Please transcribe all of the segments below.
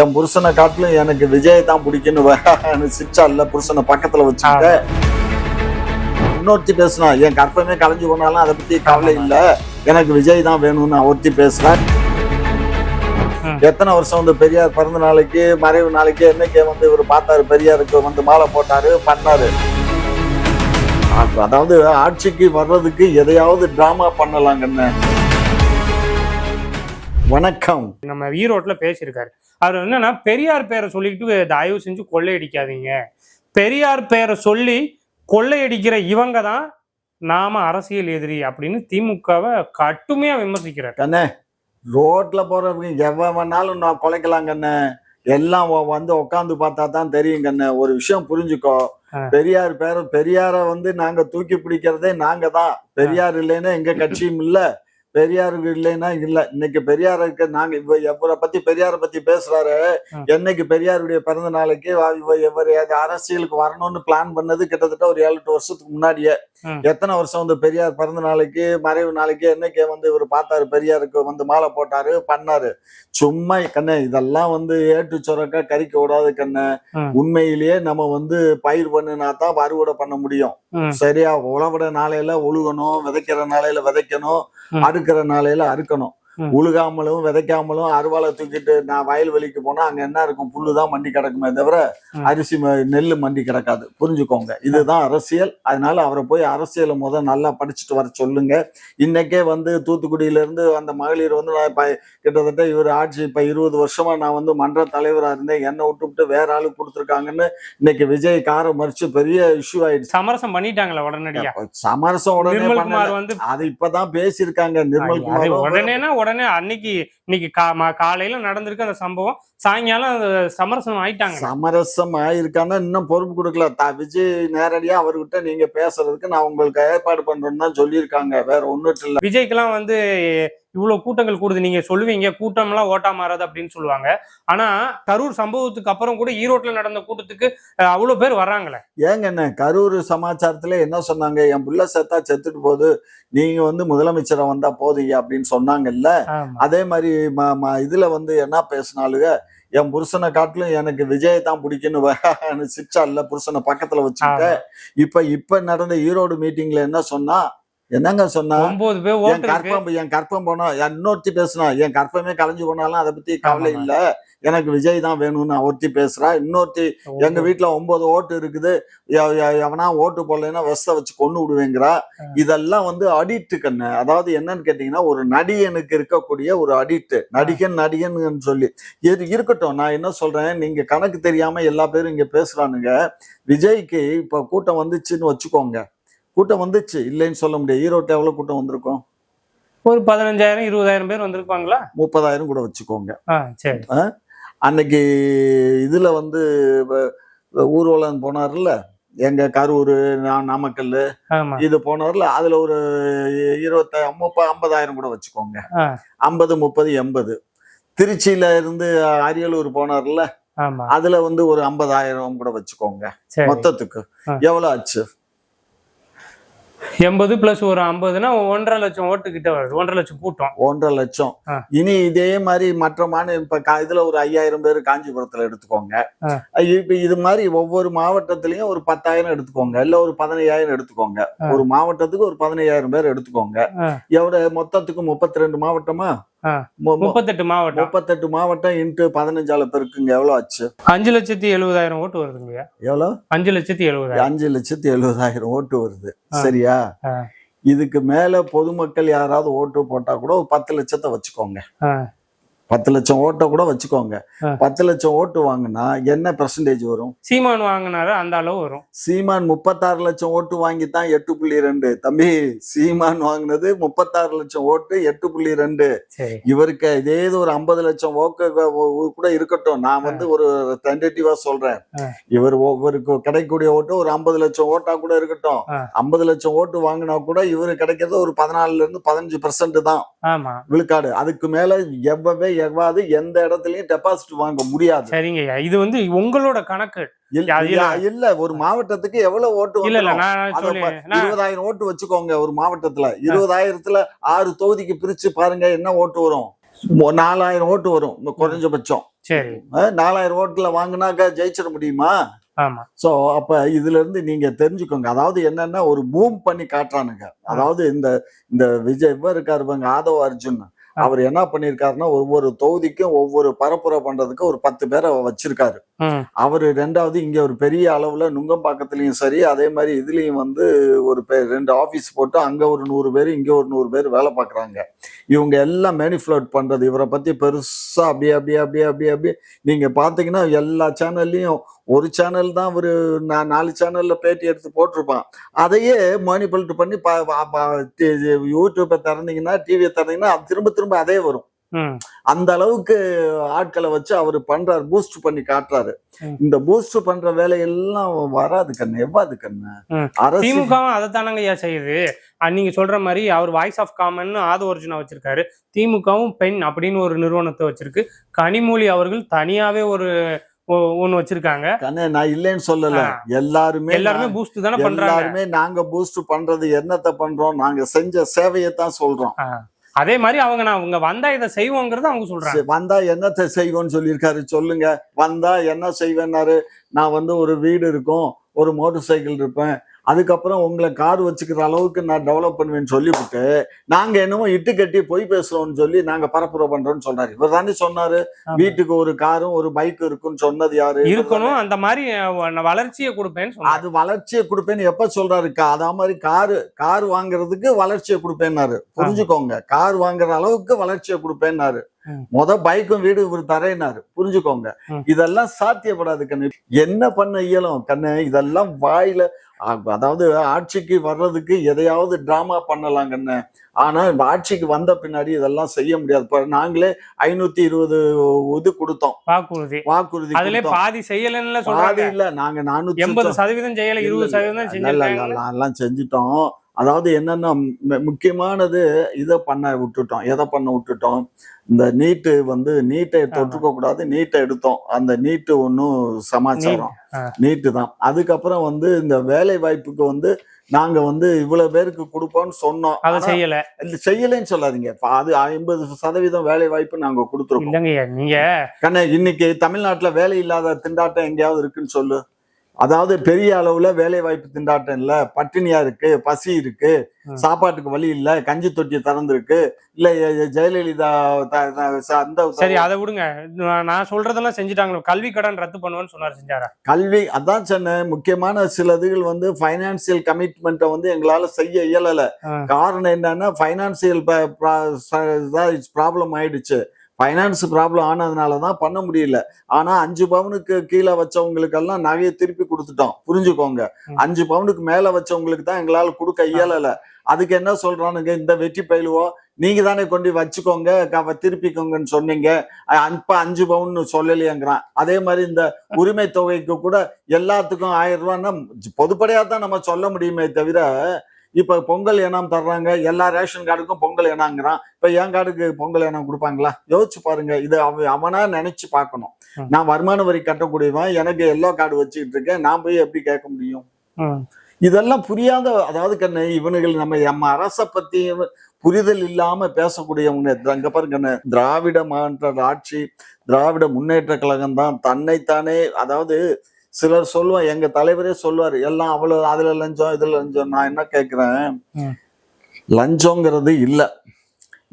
என் புருஷனை காட்டிலும் எனக்கு விஜய் தான் பிடிக்குன்னு சிச்சா இல்ல புருஷனை பக்கத்துல வச்சுக்கிட்ட. இன்னொருத்தி பேசுனா என் கற்பமே கலைஞ்சு போனாலும் அதை பத்தி கவலை இல்ல. எனக்கு விஜய் தான் வேணும்னு ஒருத்தி பேசுறேன். எத்தனை வருஷம் வந்து பெரியார் பிறந்த நாளைக்கு மறைவு நாளைக்கு என்னைக்கு வந்து இவர் பார்த்தாரு? பெரியாருக்கு வந்து மாலை போட்டாரு பண்ணாரு. அதாவது ஆட்சிக்கு வர்றதுக்கு எதையாவது டிராமா பண்ணலாங்கன்னு வணக்கம். நம்ம ஈரோட்ல பேசியிருக்காரு. அவர் என்னன்னா பெரியார் பேரை சொல்லிக்கிட்டு தயவு செஞ்சு கொள்ளையடிக்காதீங்க. பெரியார் பேரை சொல்லி கொள்ளையடிக்கிற இவங்க தான் நாம அரசியல் எதிரி அப்படின்னு திமுகவை கட்டுமையா விமர்சிக்கிறார். கண்ணே ரோட்ல போறவங்க எவன் வேணாலும் நான் கொலைக்கலாம் கண்ணே. எல்லாம் வந்து உட்காந்து பார்த்தா தான் தெரியும் கண்ணே. ஒரு விஷயம் புரிஞ்சுக்கோ. பெரியார் பேர பெரியார வந்து நாங்க தூக்கி பிடிக்கிறதே நாங்க தான். பெரியார் இல்லைன்னா எங்க கட்சியும் இல்ல. பெரியார் இல்லைன்னா இல்ல இன்னைக்கு பெரியாருக்கு நாங்க இவ இவரை பத்தி பெரியார பத்தி பேசுறாரு. என்னைக்கு பெரியாருடைய பிறந்த நாளைக்கு இவ அது அரசியலுக்கு வரணும்னு பிளான் பண்ணது கிட்டத்தட்ட ஒரு ஏழு எட்டு வருஷத்துக்கு முன்னாடியே. எத்தனை வருஷம் வந்து பெரியார் பிறந்த நாளைக்கு மறைவு நாளைக்கு என்னைக்கு வந்து இவர் பார்த்தாரு பெரியாருக்கு வந்து மாலை போட்டாரு பண்ணாரு சும்மா கண்ணே இதெல்லாம் வந்து ஏட்டு சுரக்கா கறிக்க விடாது கண்ணே. உண்மையிலேயே நம்ம வந்து பயிர் பண்ணினா தான் அறுவடை பண்ண முடியும். சரியா உழவுட நாளையில உழுகணும் விதைக்கிற நாளையில விதைக்கணும் ம். இருக்கிற நாளையில அறுக்கணும். உழுகாமலும் விதைக்காமலும் அருவாளை தூக்கிட்டு நான் வயல்வெளிக்கு போனா அங்க என்ன இருக்கும்? புல்லுதான் மண்டி கிடக்குமே தவிர. அரிசி நெல்லு மண்டி கிடக்காது. புரிஞ்சுக்கோங்க. இதுதான் அரசியல். அதனால அவரை போய் அரசியலை முத நல்லா படிச்சுட்டு வர சொல்லுங்க. இன்னைக்கே வந்து தூத்துக்குடியில இருந்து அந்த மகளிர் வந்து நான் கிட்டத்தட்ட இவர் ஆட்சி இப்ப இருபது வருஷமா நான் வந்து மன்ற தலைவரா இருந்தேன். என்னை விட்டுவிட்டு வேற ஆளுக்கு கொடுத்துருக்காங்கன்னு இன்னைக்கு விஜய் காரை மறிச்சு பெரிய இஷ்யூ ஆயிடுச்சு. சமரசம் பண்ணிட்டாங்களே உடனடியா? சமரசம் உடனே அது இப்பதான் பேசியிருக்காங்க. நிர்மல் குமார் உடனேனா உடனே அன்னைக்கு இன்னைக்கு கா காலையில நடந்திருக்கு அந்த சம்பவம் சாயங்காலம் சமரசம் ஆயிட்டாங்க. சமரசம் ஆயிருக்கான்னா இன்னும் பொறுப்பு கொடுக்கல. தா விஜய் நேரடியா அவர்கிட்ட நீங்க பேசுறதுக்கு நான் உங்களுக்கு ஏற்பாடு பண்றேன்னு தான் சொல்லியிருக்காங்க. வேற ஒன்றும் இல்ல. விஜய்க்கெல்லாம் வந்து இவ்வளவு கூட்டங்கள் கூடுது. நீங்க சொல்லுவீங்க கூட்டம்லாம் ஓட்டா மாறாது அப்படின்னு சொல்லுவாங்க. ஆனா கரூர் சம்பவத்துக்கு அப்புறம் கூட ஈரோட்ல நடந்த கூட்டத்துக்கு அவ்வளவு பேர் வர்றாங்களே. ஏங்க என்ன கரூர் சமாச்சாரத்துல என்ன சொன்னாங்க? என் புள்ள செத்தா செத்துட்டு போகுது. நீங்க வந்து முதலமைச்சரை வந்தா போதுங்க அப்படின்னு சொன்னாங்கல்ல. அதே மாதிரி இதுல வந்து என்ன பேசினாலுங்க என் புருஷனை காட்டிலும் எனக்கு விஜய் தான் பிடிக்குன்னு சிச்சா இல்ல புருஷனை பக்கத்துல வச்சுக்கிட்ட. இப்ப இப்ப நடந்த ஈரோடு மீட்டிங்ல என்ன சொன்னா என்னங்க சொன்னா? ஒன்பது பேர் என் கற்பம் என் கற்பம் போனா என் இன்னொருத்தி பேசுனா என் கற்பமே கலைஞ்சு போனாலும் அதை பத்தி கவலை. இல்ல. எனக்கு விஜய் தான் வேணும்னு ஒருத்தி பேசுறா. இன்னொருத்தி எங்க வீட்டுல ஒன்பது ஓட்டு இருக்குது. எவனா ஓட்டு போடலைன்னா விஷத்தை வச்சு கொண்டு விடுவேங்கிறா. இதெல்லாம் வந்து அடிட்டு கண்ணு. அதாவது என்னன்னு கேட்டீங்கன்னா ஒரு நடிகனுக்கு இருக்கக்கூடிய ஒரு அடிட்டு. நடிகன் நடிகன் சொல்லி. இது இருக்கட்டும். நான் என்ன சொல்றேன்? நீங்க கணக்கு தெரியாம எல்லா பேரும் இங்க பேசுறானுங்க. விஜய்க்கு இப்ப கூட்டம் வந்துச்சுன்னு வச்சுக்கோங்க. கூட்டம் வந்துச்சு. இல்லைன்னு சொல்ல முடியாது. ஈரோட்டில் எவ்வளவு கூட்டம் வந்திருக்கும்? ஒரு பதினஞ்சாயிரம் இருபதாயிரம் பேர் வந்திருப்பாங்களா? முப்பதாயிரம் கூட வச்சுக்கோங்க. சரி. அன்னைக்கு இதுல வந்து ஊர்வலம் போனார்ல? எங்க கரூர் நாமக்கல் இது போனார்ல? அதுல ஒரு இருபத்தி முப்பது ஐம்பதாயிரம் கூட வச்சுக்கோங்க. ஐம்பது முப்பது எண்பது. திருச்சியில இருந்து அரியலூர் போனார்ல? அதுல வந்து ஒரு ஐம்பதாயிரம் கூட வச்சுக்கோங்க. மொத்தத்துக்கு. எவ்வளவு ஆச்சு? எண்பது பிளஸ் ஒரு ஐம்பதுன்னா ஒன்றரை லட்சம் ஓட்டு கிட்ட வருது ஒன்றரை லட்சம் கூட்டம் ஒன்றரை லட்சம். இனி இதே மாதிரி மற்ற மாநில இப்ப இதுல ஒரு ஐயாயிரம் பேர் காஞ்சிபுரத்துல எடுத்துக்கோங்க. இப்ப இது மாதிரி ஒவ்வொரு மாவட்டத்திலயும் ஒரு பத்தாயிரம் எடுத்துக்கோங்க இல்ல ஒரு பதினையாயிரம் எடுத்துக்கோங்க. ஒரு மாவட்டத்துக்கு ஒரு பதினையாயிரம் பேர் எடுத்துக்கோங்க. எவ்வளவு மொத்தத்துக்கு முப்பத்தி ரெண்டு மாவட்டமா முப்பத்தெட்டு மாவட்டம். முப்பத்தெட்டு மாவட்டம் இன்ட்டு பதினஞ்சால பெருக்குங்க. எவ்வளவு ஆச்சு? அஞ்சு லட்சத்தி எழுபதாயிரம் ஓட்டு வருதுங்க எவ்வளவு அஞ்சு லட்சத்தி எழுபதாயிரம் அஞ்சு லட்சத்தி எழுபதாயிரம் ஓட்டு வருது. சரியா. இதுக்கு மேல பொதுமக்கள் யாராவது ஓட்டு போட்டா கூட ஒரு பத்து லட்சத்தை வச்சுக்கோங்க. பத்து லட்சம் ஓட்டை கூட வச்சுக்கோங்க. பத்து லட்சம் ஓட்டு வாங்கினா என்ன பெர்சன்டேஜ் வரும்? சீமான் வாங்கினாரு அந்த அளவு வரும். சீமான் முப்பத்தாறு லட்சம் ஓட்டு வாங்கி தான் எட்டு புள்ளி ரெண்டு. தம்பி சீமான் வாங்கினது முப்பத்தாறு லட்சம் ஓட்டு எட்டு புள்ளி ரெண்டு. இவருக்கு இதே இது ஒரு ஐம்பது லட்சம் ஓக்கு கூட இருக்கட்டும். நான் வந்து ஒரு டென்டேட்டிவா சொல்றேன். இவர் ஒவ்வொருக்கு கிடைக்கக்கூடிய ஓட்டு ஒரு ஐம்பது லட்சம் ஓட்டா கூட இருக்கட்டும். ஐம்பது லட்சம் ஓட்டு வாங்கினா கூட இவரு கிடைக்கிறது ஒரு பதினாலுல இருந்து பதினஞ்சு பெர்சன்ட் தான். விழுக்காடு. அதுக்கு மேல எவ்வளவே எவ்வாது எந்த இடத்துலயும் டெபாசிட் வாங்க முடியாது. சரிங்க இது வந்து உங்களோட கணக்கு. இல்ல- ஒரு மாவட்டத்துக்கு எவ்வளவு ஓட்டு இல்ல இருபதாயிரம் ஓட்டு வச்சுக்கோங்க ஒரு மாவட்டத்துல. இருபதாயிரத்துல ஆறு தொகுதிக்கு பிரிச்சு பாருங்க என்ன ஓட்டு வரும்? நாலாயிரம் ஓட்டு வரும் குறைஞ்சபட்சம். சரி. நாலாயிரம் ஓட்டுல வாங்கினாக்கா ஜெயிச்சிட முடியுமா? சோ அப்ப இதுல இருந்து நீங்க தெரிஞ்சுக்கோங்க. அதாவது என்னன்னா ஒரு பூம் பண்ணி காட்டுறானுங்க. அதாவது இந்த இந்த விஜய் இவர் இருக்காரு ஆதவ அர்ஜுன். அவர் என்ன பண்ணிருக்காருன்னா ஒவ்வொரு தொகுதிக்கும் ஒவ்வொரு பரப்புரை பண்றதுக்கு ஒரு பத்து பேரை வச்சிருக்காரு. அவரு ரெண்டாவது இங்க ஒரு பெரிய அளவுல நுங்கம்பாக்கத்துலயும் சரி அதே மாதிரி இதுலயும் வந்து ஒரு ரெண்டு ஆபீஸ் போட்டு அங்க ஒரு நூறு பேர் இங்க ஒரு நூறு பேர் வேலை பார்க்கறாங்க. இவங்க எல்லாம் மேனிஃபுலேட் பண்ணுறது இவரை பற்றி பெருசாக அப்படியே அப்படியே அப்படியே அப்படியே அப்படியே நீங்கள் பார்த்தீங்கன்னா எல்லா சேனல்லையும் ஒரு சேனல் தான் ஒரு நா- நாலு சேனலில் பேட்டி எடுத்து போட்டிருப்பான் அதையே மேனிபுலேட் பண்ணி பா- பா- யூடியூப்பை திறந்தீங்கன்னா டிவியை திறந்தீங்கன்னா திரும்ப திரும்ப அதே வரும் அந்த அளவுக்கு ஆட்களை வச்சு அவர் பண்றாரு பூஸ்ட் பண்ணி காட்டுறாரு. இந்த பூஸ்ட் பண்ற வேலையெல்லாம் வராது கண்ணு எவ்வாது கண்ணு. அரசு திமுகவும் அதை தானங்க ஐயா செய்யுது. நீங்க சொல்ற மாதிரி அவர் voice of common Aadhav Arjuna வச்சிருக்காரு. திமுகவும் பெண் அப்படின்னு ஒரு நிறுவனத்தை வச்சிருக்கு. கனிமொழி அவர்கள் தனியாவே ஒரு ஒ- ஒண்ணு வச்சிருக்காங்க. கண்ணு நான் இல்லைன்னு சொல்லல. எல்லாருமே எல்லாருமே பூஸ்ட் தானே பண்றாங்க. எல்லாருமே நாங்க பூஸ்ட் பண்றது என்னத்த பண்றோம்? நாங்க செஞ்ச சேவையை தான் சொல்றோம் அதே மாதிரி அவங்க நான் அவங்க வந்தா இதை செய்வோங்கிறத அவங்க சொல்றாங்க. வந்தா என்னத்தை செய்வோம்னு சொல்லியிருக்காரு சொல்லுங்க. வந்தா என்ன செய்வேன்னாரு? நான் வந்து ஒரு வீடு இருக்கும் ஒரு மோட்டார் சைக்கிள் இருப்பேன். அதுக்கப்புறம் உங்களை கார் வச்சுக்கிற அளவுக்கு நான் டெவலப் பண்ணுவேன்னு சொல்லிவிட்டு நாங்க என்னமோ இட்டு கட்டி பொய் பேசுறோம்னு சொல்லி நாங்க பரப்புரை பண்றோம்னு சொன்னாரு இவர் தானே சொன்னாரு. வீட்டுக்கு ஒரு காரும் ஒரு பைக் இருக்குன்னு சொன்னது யாரு? இருக்கணும் அந்த மாதிரி வளர்ச்சியை கொடுப்பேன்னு சொன்னாங்க அது வளர்ச்சியை கொடுப்பேன்னு எப்ப சொல்றாரு? கா- அதே மாதிரி காரு கார் வாங்குறதுக்கு வளர்ச்சியை கொடுப்பேன்னாரு. புரிஞ்சுக்கோங்க கார் வாங்குற அளவுக்கு வளர்ச்சியை கொடுப்பேன்னாரு. முத பைக்கும் வீடு இவர் தரேனாரு புரிஞ்சுக்கோங்க. இதெல்லாம் சாத்தியப்படாது கண்ணு. என்ன பண்ண இயலும் கண்ணு? இதெல்லாம் வாயில அதாவது ஆட்சிக்கு வர்றதுக்கு எதையாவது டிராமா பண்ணலாம் கண்ணு. ஆனா இந்த ஆட்சிக்கு வந்த பின்னாடி இதெல்லாம் செய்ய முடியாது. நாங்களே ஐநூத்தி இருபது இது கொடுத்தோம். வாக்குறுதி. வாக்குறுதி அதுல. பாதி செய்யலன்னு பாதி இல்ல நாங்க நானூத்தி எண்பது சதவீதம் செய்யல இருபது. சதவீதம் எல்லாம் செஞ்சுட்டோம். அதாவது என்னன்னா முக்கியமானது இதை பண்ண விட்டுட்டோம். எதை பண்ண விட்டுட்டோம்? இந்த நீட்டு வந்து நீட்டை தொற்றுக்க கூடாது நீட்டை எடுத்தோம். அந்த நீட்டு ஒன்றும் சமாச்சாரம். நீட்டு தான். அதுக்கப்புறம் வந்து இந்த வேலை வாய்ப்புக்கு வந்து நாங்க வந்து இவ்வளவு பேருக்கு கொடுப்போம்னு சொன்னோம். அதை செய்யல. இல்ல, செய்யலைன்னு சொல்லாதீங்க. அது ஐம்பது சதவீதம் வேலை வாய்ப்பு நாங்க கொடுத்துருக்கோம். இல்லைங்கய்யா நீங்க கண்ணே இன்னைக்கு தமிழ்நாட்டுல வேலை இல்லாத திண்டாட்டம் எங்கேயாவது இருக்குன்னு சொல்லு. அதாவது பெரிய அளவுல வேலை வாய்ப்பு திண்டாட்டம் இல்ல பட்டினியா இருக்கு பசி இருக்கு. சாப்பாட்டுக்கு வழி இல்ல கஞ்சி தொட்டி திறந்திருக்கு இல்ல ஜெயலலிதா அந்த சரி அதை விடுங்க. நான் சொல்றதெல்லாம் செஞ்சுட்டாங்க கல்வி கடன் ரத்து பண்ணுவேன்னு சொன்னாரு செஞ்சாரா? கல்வி அதான் சொன்னேன். முக்கியமான சில இதுகள் வந்து பைனான்சியல் கமிட்மெண்ட்டை வந்து எங்களால செய்ய இயலல. காரணம் என்னன்னா பைனான்சியல் ப்ராப்ளம் ஆயிடுச்சு. ஃபைனான்ஸ் ப்ராப்ளம் ஆனதுனால தான் பண்ண முடியல. ஆனா அஞ்சு பவுனுக்கு கீழே வச்சவங்களுக்கெல்லாம் நகையை திருப்பி கொடுத்துட்டோம். புரிஞ்சுக்கோங்க. அஞ்சு பவுனுக்கு மேல வச்சவங்களுக்கு தான் எங்களால கொடுக்க இயலல. அதுக்கு என்ன சொல்றானுங்க? இந்த வெற்றி பயிலுவோ நீங்க தானே கொண்டு வச்சுக்கோங்க திருப்பிக்கோங்கன்னு சொன்னீங்க. இப்ப அஞ்சு பவுன் சொல்லலையேங்கிறான். அதே மாதிரி இந்த உரிமை தொகைக்கு கூட எல்லாத்துக்கும் ஆயிரம் ரூபான்னா பொதுப்படையா தான் நம்ம சொல்ல முடியுமே தவிர இப்ப பொங்கல் இனம் தர்றாங்க எல்லா ரேஷன் கார்டுக்கும் பொங்கல் இனங்கிறான் இப்ப என் கார்டுக்கு பொங்கல் இனம் கொடுப்பாங்களா? யோசிச்சு பாருங்க இது அவ அவனா நினைச்சு பார்க்கணும். நான் வருமான வரி கட்டக்கூடியவன் எனக்கு எல்லோ கார்டு வச்சுக்கிட்டு இருக்கேன் நான் போய் எப்படி கேட்க முடியும். இதெல்லாம் புரியாத அதாவது கண்ணு இவனுகள் நம்ம நம்ம அரசை பத்தி புரிதல் இல்லாம பேசக்கூடியவங்க. அங்க பாருங்க திராவிட மாற்ற ஆட்சி திராவிட முன்னேற்ற கழகம் தான் தன்னைத்தானே அதாவது சிலர் சொல்லுவான் எங்க தலைவரே சொல்லுவாரு எல்லாம் அவ்வளவு அதுல லஞ்சம் இதுல லஞ்சம். நான் என்ன கேக்குறேன். லஞ்சங்கிறது இல்ல.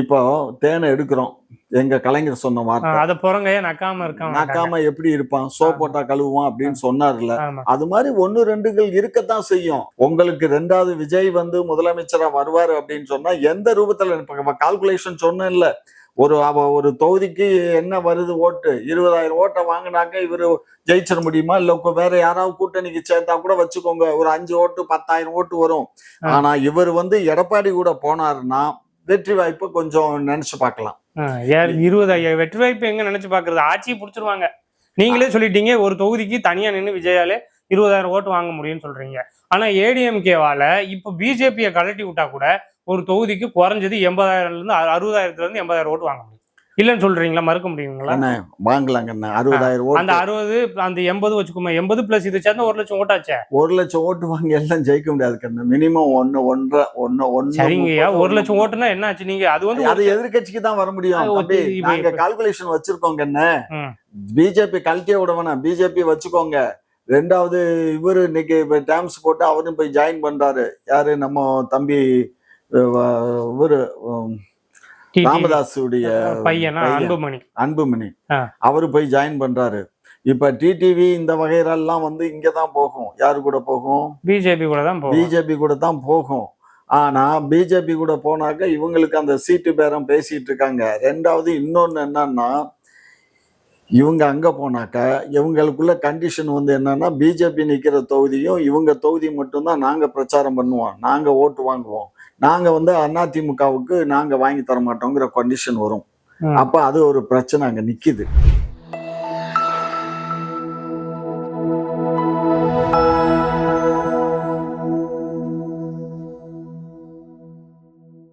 இப்போ தேனை எடுக்கிறோம். எங்க கலைஞர் சொன்ன வார்த்தை. அதை போறங்க நக்காம இருக்காம நாக்காம எப்படி இருப்பான்? சோ போட்டா கழுவுவான் அப்படின்னு சொன்னார்ல. அது மாதிரி ஒன்னு ரெண்டுகள் இருக்கத்தான் செய்யும். உங்களுக்கு ரெண்டாவது விஜய் வந்து முதலமைச்சரா வருவாரு அப்படின்னு சொன்னா எந்த ரூபத்துல கால்குலேஷன் சொன்னேன்ல ஒரு அவ ஒரு தொகுதிக்கு என்ன வருது ஓட்டு? இருபதாயிரம் ஓட்டை வாங்கினாக்க இவரு ஜெயிச்சிட முடியுமா? இல்ல வேற யாராவது கூட்டணிக்கு சேர்த்தா கூட வச்சுக்கோங்க. ஒரு அஞ்சு ஓட்டு பத்தாயிரம் ஓட்டு வரும். ஆனா இவர் வந்து எடப்பாடி கூட போனாருன்னா வெற்றி வாய்ப்பு கொஞ்சம் நினைச்சு பார்க்கலாம். ஆ, ஏன் இருபது ஐயா வெற்றி வாய்ப்பு எங்க நினைச்சு பாக்குறது ஆட்சியை புடிச்சிருவாங்க. நீங்களே சொல்லிட்டீங்க ஒரு தொகுதிக்கு தனியா நின்று விஜயாலே இருபதாயிரம் ஓட்டு வாங்க முடியும்னு சொல்றீங்க. ஆனா ஏடிஎம்கேவால இப்ப பிஜேபியை கழட்டி விட்டா கூட ஒரு தொகுதிக்கு குறைஞ்சது எண்பதாயிரம்ல இருந்து அறு- அறுபதாயிரத்துல இருந்து எண்பதாயிரம் ஓட்டு வாங்க முடியும். இல்லைன்னு சொல்றீங்களா? மறுக்க முடியுங்களா? அண்ணே வாங்கலாங்க அண்ணே அறுபதாயிரம் அந்த அறுபது அந்த எண்பது வச்சுக்கோமே. எண்பது பிளஸ் இது சேர்ந்து ஒரு லட்சம் ஓட்டாச்சே. ஒரு லட்சம் ஓட்டு வாங்கி எல்லாம் ஜெயிக்க முடியாது கண்ணு. மினிமம் ஒன்னு ஒன்றரை ஒன்னு ஒன்னு சரிங்கய்யா. ஒரு லட்சம் ஓட்டுனா என்ன ஆச்சு நீங்க அது வந்து அது எதிர்க்கட்சிக்கு தான் வர முடியும். நாங்க கால்குலேஷன் வச்சிருக்கோம் கண்ணு. பிஜேபி கழட்டியே விட வேணாம் பிஜேபி வச்சுக்கோங்க. ரெண்டாவது இவரு இன்னைக்கு டேம்ஸ் போட்டு அவரும் போய் ஜாயின் பண்றாரு. யாரு? நம்ம தம்பி அஹ், வ- இவரு உம், டி- டி- ராமதாஸ் உடைய பையனா. அன்புமணி. அன்புமணி. அவரு போய் ஜாயின் பண்றாரு. இப்ப டிடிவி இந்த வகையெல்லாம் வந்து இங்க தான் போகும். யாரு கூட போகும்? பிஜேபி கூட தான் போகும். பிஜேபி கூட தான் போகும். ஆனா பிஜேபி கூட போனாக்க இவங்களுக்கு அந்த சீட்டு பேரம் பேசிட்டு இருக்காங்க. ரெண்டாவது இன்னொன்னு என்னன்னா இவங்க அங்க போனாக்க இவங்களுக்குள்ள கண்டிஷன் வந்து என்னன்னா பிஜேபி நிக்கிற தொகுதியும் இவங்க தொகுதி மட்டும்தான் நாங்க பிரச்சாரம் பண்ணுவோம். நாங்க ஓட்டு வாங்குவோம். நாங்க வந்து அதிமுகவுக்கு நாங்க வாங்கி தர மாட்டோங்கிற கண்டிஷன் வரும். அப்ப அது ஒரு பிரச்சனை அங்க நிக்குது.